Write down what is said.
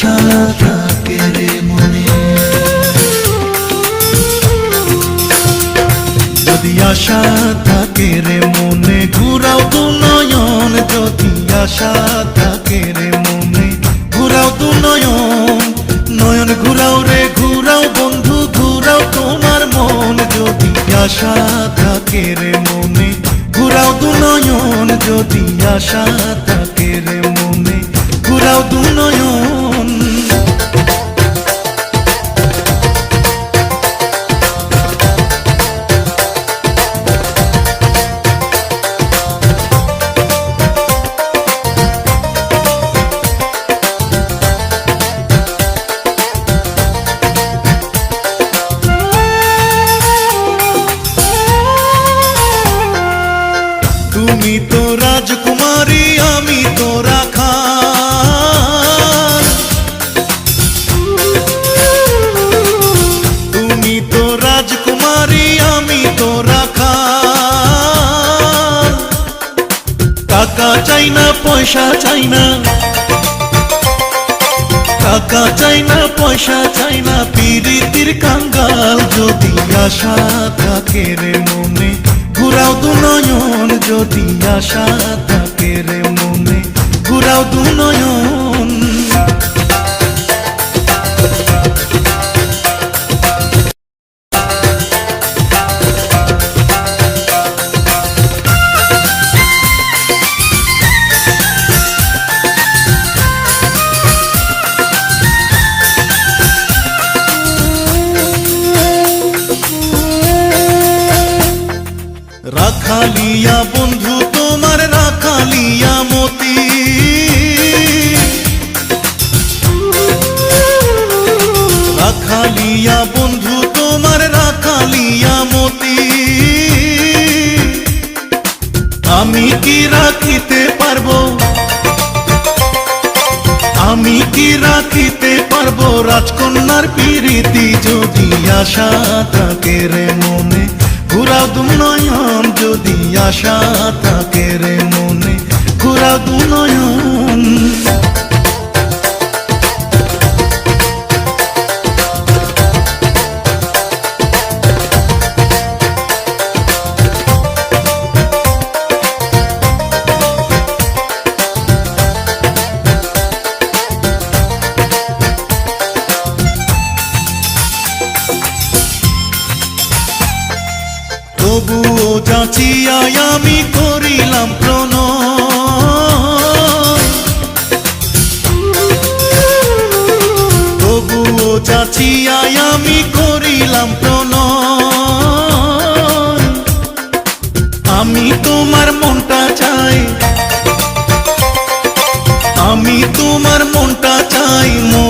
আশা থাকে রে মনে। রে মনে, ঘুরাও দু নয়ন। যদি আশা থাকে রে মনে, ঘুরাও দু নয়ন। নয়ন ঘুরাও রে, ঘুরাও বন্ধু, ঘুরাও তোমার মন। যদি আশা থাকে রে মনে, ঘুরাও দু নয়ন। যদি আশা থাকে রে মনে, ঘুরাও দু নয়ন। তুমি তো রাজকুমারী, আমি তো রাখাল। তুমি তো রাজকুমারী, আমি তো রাখাল। টাকা চাই না, পয়সা চাই না। টাকা চাই না, পয়সা চাই না। পিরিতির কাঙ্গাল যদি আশা থাকে রে মনে যদি আশা থাকে রে মনে ঘুরাও দু নয়ন। রাখালিয়া রাখালিয়া বন্ধু, তোমার রাখালিয়া মতি। আমি কি রাখিতে পারব? আমি কি রাখিতে পারব? রাজকন্যার পিরিতি যদি আশা থাকে রে মনে ঘুরাও দু নয়ন যদি আশা থাকে রে মনে ঘুরাও দু নয়ন তবুও যাচিয়াই আমি করিলাম প্রণয়। তবুও যাচিয়াই আমি করিলাম প্রণয়। আমি তোমার মনটা চাই। আমি তোমার মনটা চাই মনের